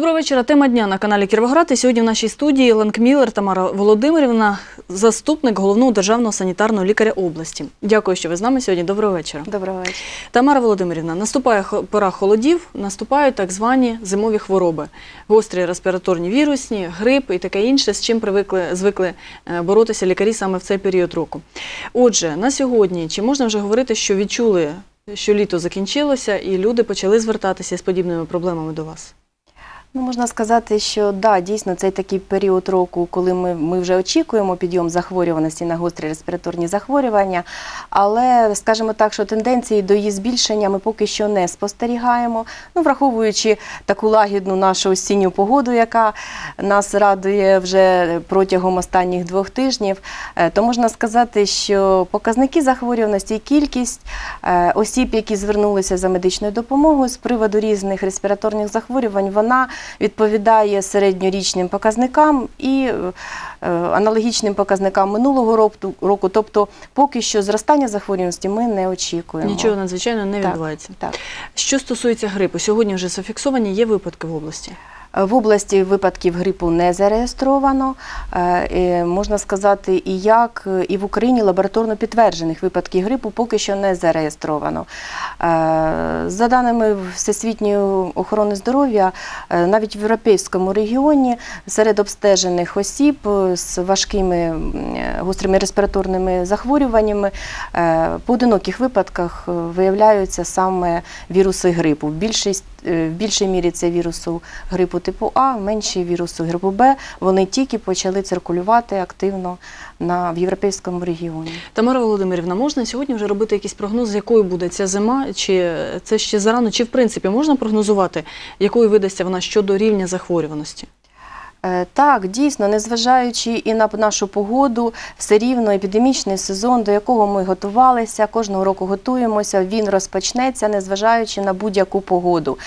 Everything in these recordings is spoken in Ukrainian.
Доброго вечора. Тема дня на каналі Кіровоград. І сьогодні в нашій студії Ланкмілер Тамара Володимирівна, заступник головного державного санітарного лікаря області. Дякую, що ви з нами сьогодні. Доброго вечора. Доброго вечора. Тамара Володимирівна, наступає пора холодів, наступають так звані зимові хвороби, гострі респіраторні вірусні, грип і таке інше, з чим привикли звикли е, боротися лікарі саме в цей період року. Отже, на сьогодні чи можна вже говорити, що відчули, що літо закінчилося, і люди почали звертатися з подібними проблемами до вас? Ну, можна сказати, що да, дійсно цей такий період року, коли ми, ми вже очікуємо підйом захворюваності на гострі респіраторні захворювання, але скажімо так, що тенденції до її збільшення ми поки що не спостерігаємо. Ну, враховуючи таку лагідну нашу осінню погоду, яка нас радує вже протягом останніх двох тижнів, е, то можна сказати, що показники захворюваності і кількість е, осіб, які звернулися за медичною допомогою з приводу різних респіраторних захворювань, вона відповідає середньорічним показникам і е, аналогічним показникам минулого року. Тобто, поки що зростання захворюваності ми не очікуємо. Нічого надзвичайно не Так. відбувається. Так. Що стосується грипу, сьогодні вже зафіксовані є випадки в області. В області випадків грипу не зареєстровано. Е, Можна сказати, і як і в Україні лабораторно підтверджених випадків грипу поки що не зареєстровано. Е, За даними Всесвітньої охорони здоров'я, е, навіть в європейському регіоні серед обстежених осіб з важкими гострими респіраторними захворюваннями в поодиноких випадках виявляються саме віруси грипу. В більшій мірі це вірусу грипу типу А, менші вірусу грипу Б. Вони тільки почали циркулювати активно на в європейському регіоні. Тамара Володимирівна, можна сьогодні вже робити якийсь прогноз, якою буде ця зима, чи це ще зарано, чи в принципі можна прогнозувати, якою видасться вона щодо рівня захворюваності? Е, Так, дійсно, незважаючи і на нашу погоду, все рівно епідемічний сезон, до якого ми готувалися, кожного року готуємося, він розпочнеться, незважаючи на будь-яку погоду.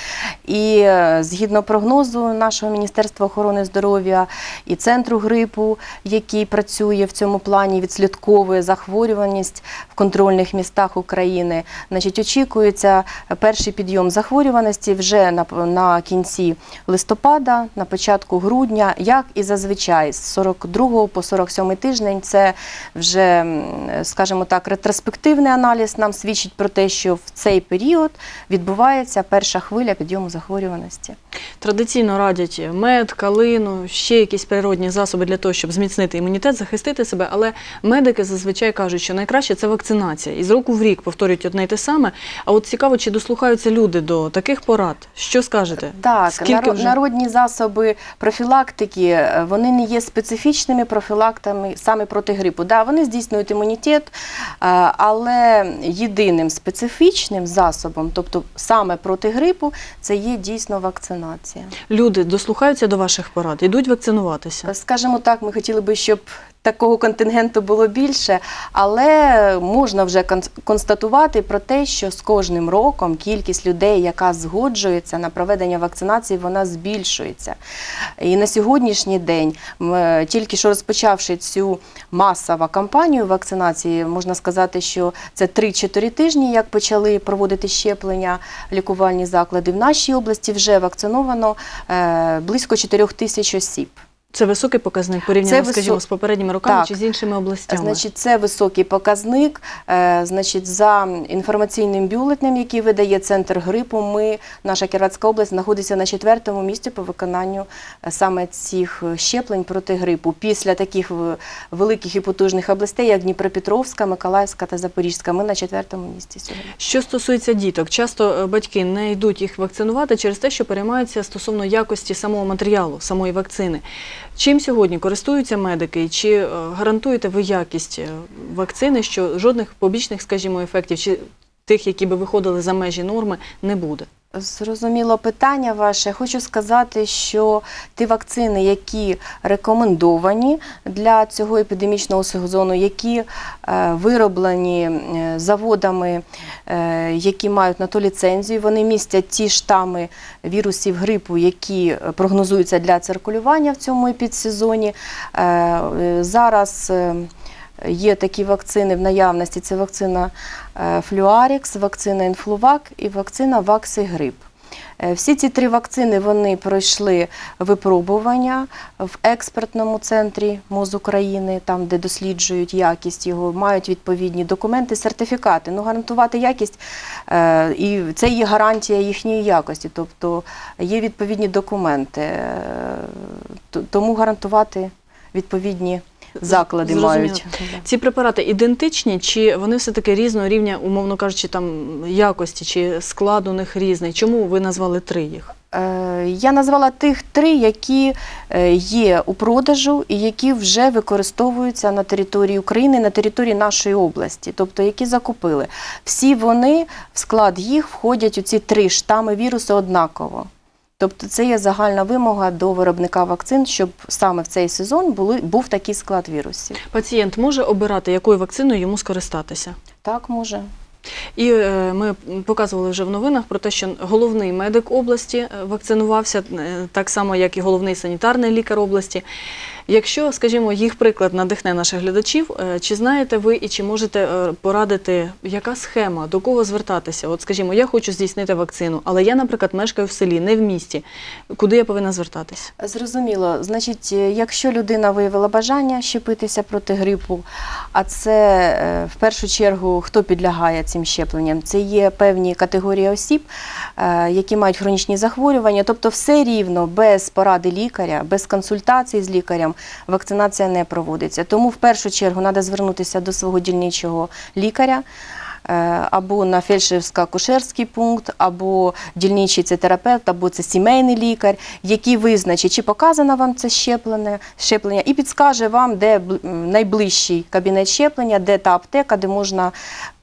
І е, згідно прогнозу нашого Міністерства охорони здоров'я і центру грипу, який працює в цьому плані, відслідковує захворюваність в контрольних містах України, значить, очікується перший підйом захворюваності вже на, на кінці листопада, на початку грудня, як і зазвичай, з 42 по 47 тиждень. Це вже, скажімо так, ретроспективний аналіз нам свідчить про те, що в цей період відбувається перша хвиля підйому захворюваності. Традиційно радять мед, калину, ще якісь природні засоби для того, щоб зміцнити імунітет, захистити себе. Але медики зазвичай кажуть, що найкраще це вакцинація. І з року в рік повторюють одне й те саме. А от цікаво, чи дослухаються люди до таких порад? Що скажете? Так, Скільки наро- вже? народні засоби профілактики, е, вони не є специфічними профілактами саме проти грипу. Да, вони здійснюють імунітет, е, але єдиним специфічним засобом, тобто саме проти грипу, це є дійсно вакцинація. Люди дослухаються до ваших порад, йдуть вакцинуватися. Скажімо так, ми хотіли би, щоб такого контингенту було більше, але можна вже констатувати про те, що з кожним роком кількість людей, яка згоджується на проведення вакцинації, вона збільшується. І на сьогоднішній день, тільки що розпочавши цю масову кампанію вакцинації, можна сказати, що це 3-4 тижні, як почали проводити щеплення лікувальні заклади. В нашій області вже вакциновано е, близько 4 тисяч осіб. Це високий показник порівняно, висок- скажімо, з попередніми роками Так. чи з іншими областями. Значить, це високий показник. Е, Значить, за інформаційним бюлетнем, який видає центр грипу, ми, наша Кіровоградська область, знаходиться на четвертому місці по виконанню е, саме цих е, щеплень проти грипу. Після таких великих і потужних областей, як Дніпропетровська, Миколаївська та Запорізька, ми на четвертому місці сьогодні. Що стосується діток, часто батьки не йдуть їх вакцинувати через те, що переймаються стосовно якості самого матеріалу, самої вакцини. Чим сьогодні користуються медики? Чи е, гарантуєте ви якість е, вакцини, що жодних побічних, скажімо, ефектів чи тих, які би виходили за межі норми, не буде? Зрозуміло питання ваше. Хочу сказати, що ті вакцини, які рекомендовані для цього епідемічного сезону, які е, вироблені е, заводами, е, які мають на то ліцензію, вони містять ті штами вірусів грипу, які прогнозуються для циркулювання в цьому епідсезоні. Зараз Є такі вакцини в наявності: це вакцина е, Флюарікс, вакцина Інфлувак і вакцина Ваксигрип. Е, Всі ці три вакцини вони пройшли випробування в експертному центрі МОЗ України, там де досліджують якість його, мають відповідні документи, сертифікати. Ну гарантувати якість е, і це є гарантія їхньої якості, тобто є відповідні документи, Е, тому гарантувати відповідні заклади Зрозуміло. мають. Ці препарати ідентичні, чи вони все-таки різного рівня, умовно кажучи, там якості, чи склад у них різний? Чому ви назвали три їх? Е, Я назвала тих три, які е, є у продажу і які вже використовуються на території України, на території нашої області, тобто які закупили. Всі вони в склад їх входять у ці три штами вірусу однаково. Тобто це є загальна вимога до виробника вакцин, щоб саме в цей сезон були, був такий склад вірусів. Пацієнт може обирати, якою вакциною йому скористатися? Так може. І е, ми показували вже в новинах про те, що головний медик області е, вакцинувався, е, так само як і головний санітарний лікар області. Якщо, скажімо, їх приклад надихне наших глядачів, е, чи знаєте ви і чи можете е, порадити, яка схема, до кого звертатися? От, скажімо, я хочу здійснити вакцину, але я, наприклад, мешкаю в селі, не в місті. Куди я повинна звертатися? Зрозуміло. Значить, е, якщо людина виявила бажання щепитися проти грипу, а це в першу чергу хто підлягає цим щепленням? Це є певні категорії осіб, які мають хронічні захворювання, тобто все рівно без поради лікаря, без консультації з лікарем вакцинація не проводиться. Тому в першу чергу треба звернутися до свого дільничого лікаря. е, Або на фельдшерсько-акушерський пункт, або дільничий це терапевт, або це сімейний лікар, який визначить, чи показано вам це щеплення, щеплення і підскаже вам, де найближчий кабінет щеплення, де та аптека, де можна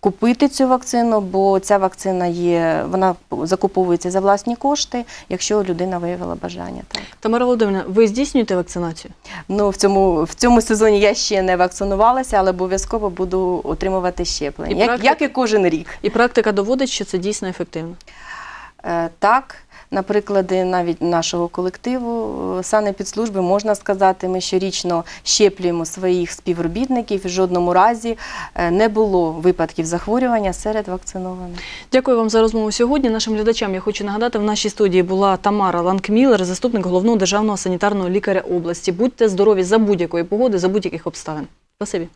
купити цю вакцину, бо ця вакцина є, вона закуповується за власні кошти, якщо людина виявила бажання. Так. Тамара Володимирівна, ви здійснюєте вакцинацію? Ну, в цьому, в цьому сезоні я ще не вакцинувалася, але обов'язково буду отримувати щеплення, І як, практика- як і кожен рік. І практика доводить, що це дійсно ефективно. Е, Так, на приклади навіть нашого колективу е, санепідслужби можна сказати, ми щорічно щеплюємо своїх співробітників. В жодному разі е, не було випадків захворювання серед вакцинованих. Дякую вам за розмову сьогодні. Нашим глядачам я хочу нагадати, в нашій студії була Тамара Ланкмілер, заступник головного державного санітарного лікаря області. Будьте здорові за будь-якої погоди, за будь-яких обставин. Спасибі.